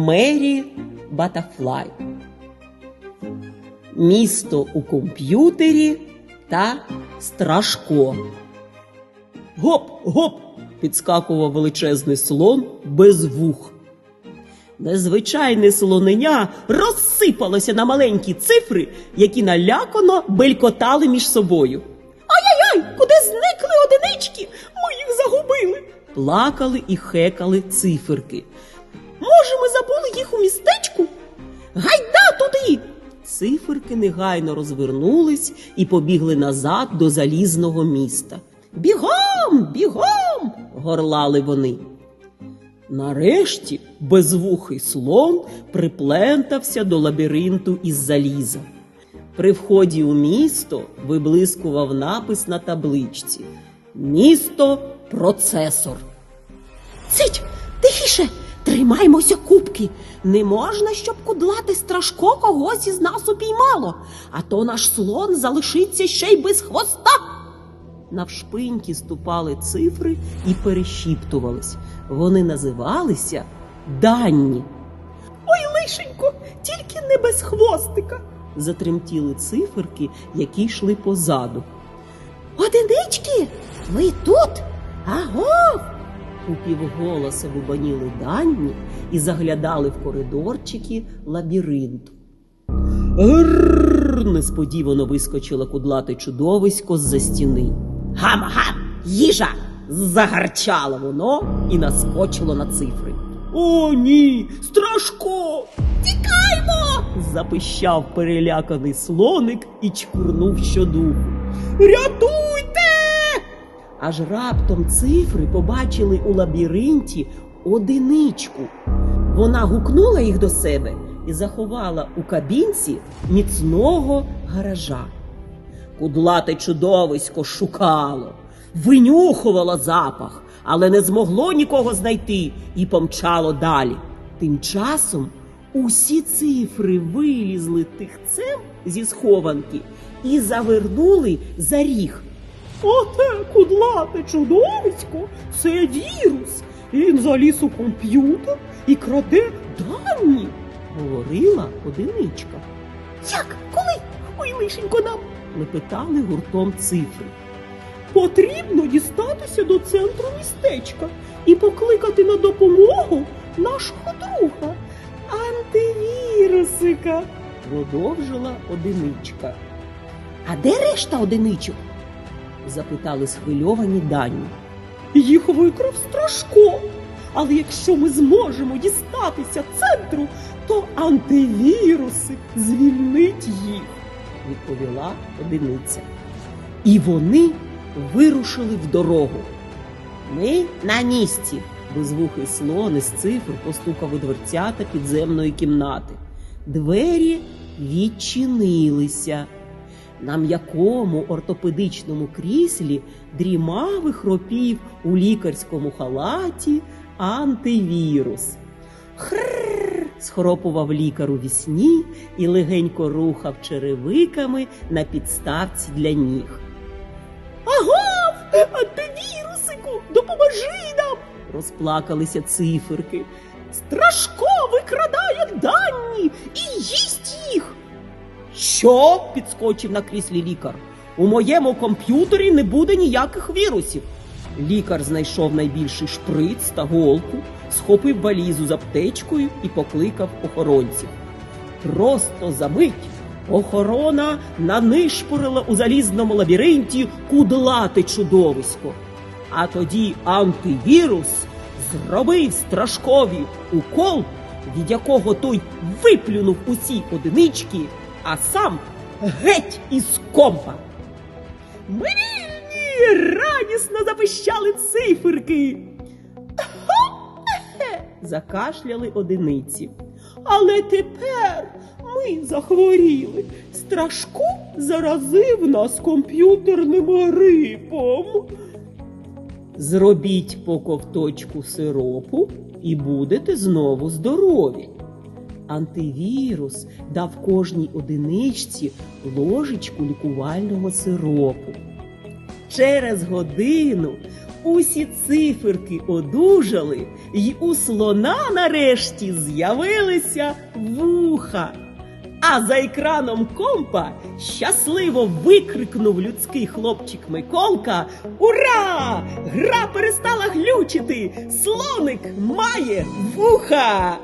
Мері Батафлай. Місто у комп'ютері та Страшко. Гоп, гоп! підскакував величезний слон без вух. Незвичайне слоненя розсипалося на маленькі цифри, які налякано белькотали між собою. Ай-яй-яй, куди зникли одинички? Ми їх загубили. Плакали і хекали циферки. Їх у містечку? Гайда туди. Циферки негайно розвернулись і побігли назад до залізного міста. Бігом, бігом! горлали вони. Нарешті безвухий слон приплентався до лабіринту із заліза. При вході у місто виблискував напис на табличці Місто процесор. Цить, тихіше, тримаймося кубки. Не можна, щоб кудлати страшко когось із нас упіймало, а то наш слон залишиться ще й без хвоста. Навшпиньки ступали цифри і перешіптувались. Вони називалися данні. Ой, лишенько, тільки не без хвостика. затремтіли циферки, які йшли позаду. Одинички, ви тут? Агов! Упівголоса бубаніли данні і заглядали в коридорчики лабіринту. Грррр! несподівано вискочило кудлате чудовисько з-за стіни. Гам-гам! Їжа! Загарчало воно і наскочило на цифри. О, ні! Страшко! Тікаймо! запищав переляканий слоник і чкурнув щодуху. Рятуйте! Аж раптом цифри побачили у лабіринті одиничку. Вона гукнула їх до себе і заховала у кабінці міцного гаража. Кудлате чудовисько шукало, винюхувало запах, але не змогло нікого знайти і помчало далі. Тим часом усі цифри вилізли тихцем зі схованки і завернули за ріг. Оте кудлате чудовисько це вірус. Він заліз у комп'ютер і краде дані, говорила одиничка. Як? Коли? Ой, лишенько нам. лепетали гуртом цифри. Потрібно дістатися до центру містечка і покликати на допомогу нашого друга антивірусика, продовжила одиничка. А де решта одиничок? Запитали схвильовані дані. Їх викрав страшко. Але якщо ми зможемо дістатися центру, то антивірусик звільнить їх, відповіла одиниця. І вони вирушили в дорогу. Ми на місці. Безвухий слон із цифр постукав у дверцята підземної кімнати. Двері відчинилися. На м'якому ортопедичному кріслі дрімав і хропів у лікарському халаті антивірус. Хрррр! схропував лікар у вісні і легенько рухав черевиками на підставці для ніг. Агов! Антивірусику! Допоможи нам! розплакалися циферки. Страшко викрадає дані і їсть. Що? підскочив на кріслі лікар. У моєму комп'ютері не буде ніяких вірусів. Лікар знайшов найбільший шприц та голку, схопив валізу з аптечкою і покликав охоронців. Просто за мить охорона нанишпорила у залізному лабіринті кудлате чудовисько. А тоді антивірус зробив страшкові укол, від якого той виплюнув усі одинички, а сам геть із компа. Ми радісно запищали циферки. Закашляли одиниці. Але тепер ми захворіли. Страшко заразив нас комп'ютерним грипом. Зробіть по ковточку сиропу і будете знову здорові. Антивірус дав кожній одиничці ложечку лікувального сиропу. Через годину Усі циферки одужали, й у слона нарешті з'явилися вуха. А за екраном компа щасливо викрикнув людський хлопчик Миколка Ура! Гра перестала глючити! Слоник має вуха!